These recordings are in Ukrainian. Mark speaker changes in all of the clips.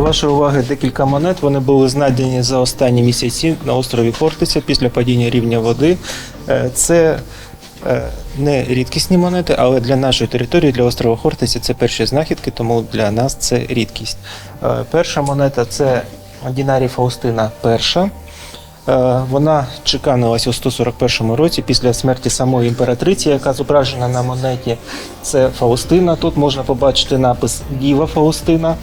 Speaker 1: вашої уваги декілька монет. Вони були знайдені за останні місяці на острові Хортиця після падіння рівня води. Е, Це е, не рідкісні монети, але для нашої території, для острова Хортиця, це перші знахідки, тому для нас це рідкість. Е, Перша монета це Дінарі Фаустина перша. Вона чеканилась у 141 році після смерті самої імператриці, яка зображена на монеті. Це Фаустина. Тут можна побачити напис Діва Фаустина.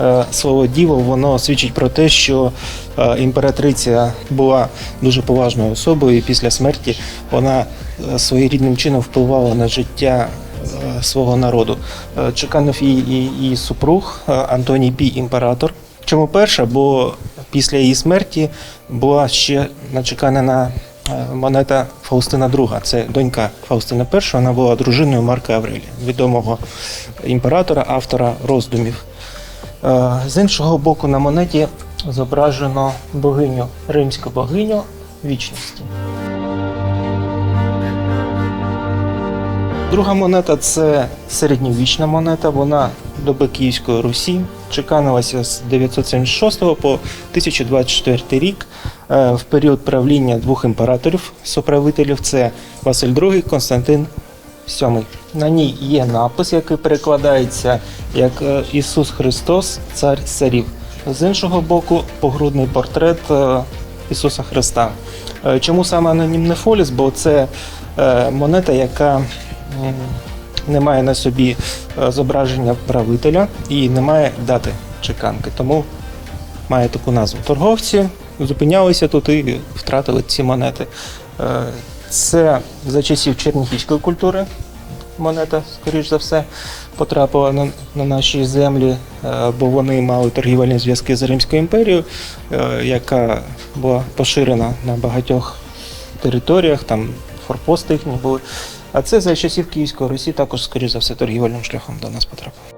Speaker 1: Е, Слово діво воно свідчить про те, що е, імператриця була дуже поважною особою, і після смерті вона е, своєрідним чином впливала на життя свого народу. Чеканив її її супруг Антоній Пій імператор. Чому перша? Бо після її смерті була ще начеканена монета Фаустина II. Це донька Фаустина І, вона була дружиною Марка Аврелія, відомого імператора, автора роздумів. Е, З іншого боку, на монеті зображено богиню, римську богиню вічності. Друга монета це середньовічна монета. Вона доби Київської Русі. Чеканилася з 976 по 1024 рік е, в період правління двох імператорів соправителів. Це Василь II, Константин VII. На ній є напис, який перекладається як е, Ісус Христос, Цар царів. З іншого боку, погрудний портрет е, Ісуса Христа. Е, Чому саме анонімний фоліс? Бо це монета, яка не має на собі зображення правителя і не має дати чеканки. Тому має таку назву. Торговці зупинялися тут і втратили ці монети. Це за часів чернігівської культури монета, скоріш за все, потрапила на, на наші землі, е, бо вони мали торгівельні зв'язки з Римською імперією, е, яка була поширена на багатьох територіях, там форпости їхні були. А це за часів Київської Русі також, скоріш за все, торгівельним шляхом до нас потрапило.